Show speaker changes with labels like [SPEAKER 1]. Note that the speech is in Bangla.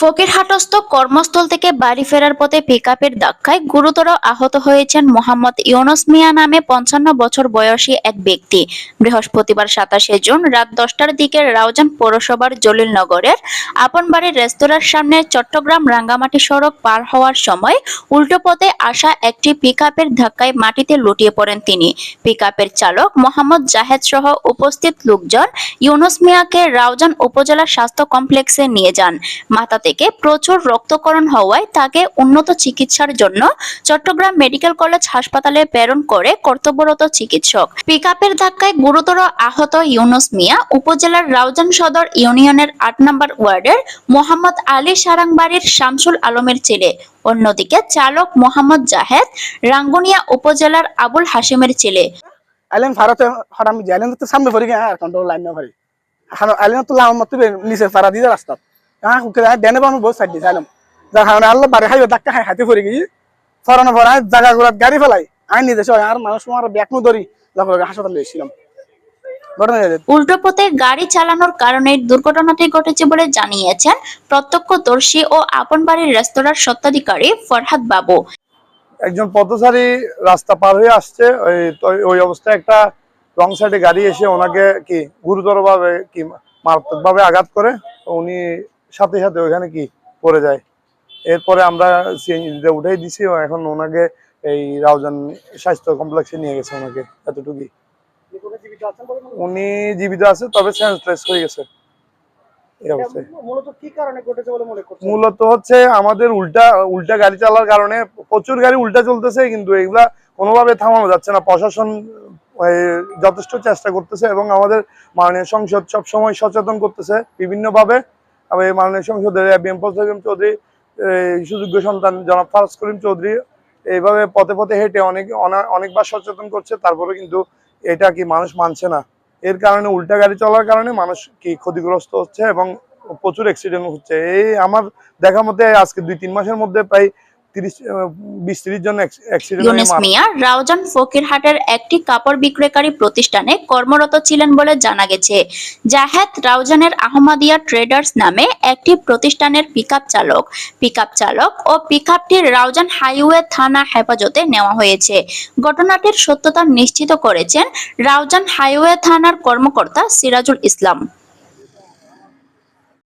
[SPEAKER 1] ফকিরহাটস্থ কর্মস্থল থেকে বাড়ি ফেরার পথে পিকআপের ধাক্কায় গুরুতর আহত হয়েছেন মোহাম্মদ ইউনুস মিয়া নামে পঞ্চান্ন বছর বয়সী এক ব্যক্তি। বৃহস্পতিবার সাতাশে জুন রাত দশটার দিকে রাউজান পৌরসভার জলিলনগরের আপন বাড়ির রেস্তোরাঁর সামনে চট্টগ্রাম রাঙ্গামাটি সড়ক পার হওয়ার সময় উল্টো পথে আসা একটি পিকআপের ধাক্কায় মাটিতে লুটিয়ে পড়েন তিনি। পিকআপের চালক মোহাম্মদ জাহেদ সহ উপস্থিত লোকজন ইউনুস মিয়াকে রাউজান উপজেলা স্বাস্থ্য কমপ্লেক্সে নিয়ে যান। মাথা থেকে প্রচুর রক্তকরণ হওয়ায় তাকে উন্নত চিকিৎসার জন্য চট্টগ্রাম মেডিকেল কলেজ হাসপাতালে প্রেরণ করে কর্তব্যরত চিকিৎসক। পিকআপের ধাক্কায় গুরুতর আহত ইউনুস মিয়া উপজেলার রাউজান সদর ইউনিয়নের আট নম্বর ওয়ার্ডের মোহাম্মদ আলী সারাংবাড়ির শামসুল আলমের ছেলে। অন্যদিকে চালক মোহাম্মদ জাহেদ রাঙ্গুনিয়া উপজেলার আবুল হাসিমের ছেলে।
[SPEAKER 2] আইলেন ভারতে হঠাৎ আইলেন তো সামনে ভরি গিয়ে আর কন্ট্রোল লাইন না ভরি। আইলেন তো লাম মত নিচে পারা দিয়ে রাস্তা বামে বহুত সাইড দিয়ে আইলাম। যার কারণে আল্লাহ বাড়ি খাইবে ধাক্কা খাই হাতে ভরি গিয়ে ফরানো ভরা জায়গা গুলাত গাড়ি ফেলাই আইন নিজে আর মানুষ আমার ব্যাগ নু ধরি লগে লগে হাসপাতালে এসেছিলাম এই যে,
[SPEAKER 1] উল্টো পথে গাড়ি চালানোর কারণে দুর্ঘটনাটি ঘটেছে বলে জানিয়েছেন প্রত্যক্ষদর্শী ও আপন বাড়ির রেস্তোরাঁর স্বত্বাধিকারী ফরহাদ বাবু।
[SPEAKER 3] একজন পথচারী রাস্তা পার হয়ে আসছে ওই ওই অবস্থায় একটা রং সাইডে গাড়ি এসে ওনাকে কি গুরুতরভাবে কি মারাত্মকভাবে আঘাত করে উনি সাথে সাথে ওইখানে কি পড়ে যায়। এরপরে আমরা সিএনজিতে উঠেই দিছি এখন ওনাকে এই রাউজান স্বাস্থ্য কমপ্লেক্সে নিয়ে গেছে ওনাকে এতটুকুই। উনি জীবিত আছে তবে সেন্সলেস হয়ে গেছে।
[SPEAKER 2] মূলত
[SPEAKER 3] হচ্ছে আমাদের উল্টা উল্টা গাড়ি চালার কারণে প্রচুর গাড়ি উল্টা চলতেছে কিন্তু এগুলা কোনোভাবে থামানো যাচ্ছে না। প্রশাসন যথেষ্ট চেষ্টা করতেছে এবং আমাদের মাননীয় সংসদ সবসময় সচেতন করতেছে বিভিন্নভাবে। আমি মাননীয় সংসদের এম ফজলিম চৌধুরী সুযোগ্য সন্তান জনাব ফারাজ করিম চৌধুরী, এইভাবে পথে পথে হেঁটে অনেক অনেকবার সচেতন করছে তারপরে কিন্তু এটা কি মানুষ মানছে না। এর কারণে উল্টা গাড়ি চলার কারণে মানুষ কি ক্ষতিগ্রস্ত হচ্ছে এবং প্রচুর অ্যাক্সিডেন্ট হচ্ছে। এই আমার দেখা মতে আজকে দুই, তিন মাসের মধ্যে প্রায় তিরিশ বিশ তিরিশ জন অ্যাক্সিডেন্ট
[SPEAKER 1] ইউনুস মিয়া রাউজান ফকিরহাটের একটি কাপড় বিক্রয়কারী প্রতিষ্ঠানে কর্মরত ছিলেন বলে জানা গেছে। জাহেদ রাউজানের আহমদিয়া ট্রেডার্স নামে একটি প্রতিষ্ঠানের পিকআপ চালক। পিকআপ চালক ও পিকআপটি রাউজান হাইওয়ে থানা হেফাজতে নেওয়া হয়েছে। ঘটনাটির সত্যতা নিশ্চিত করেছেন রাউজান হাইওয়ে থানার কর্মকর্তা সিরাজুল ইসলাম।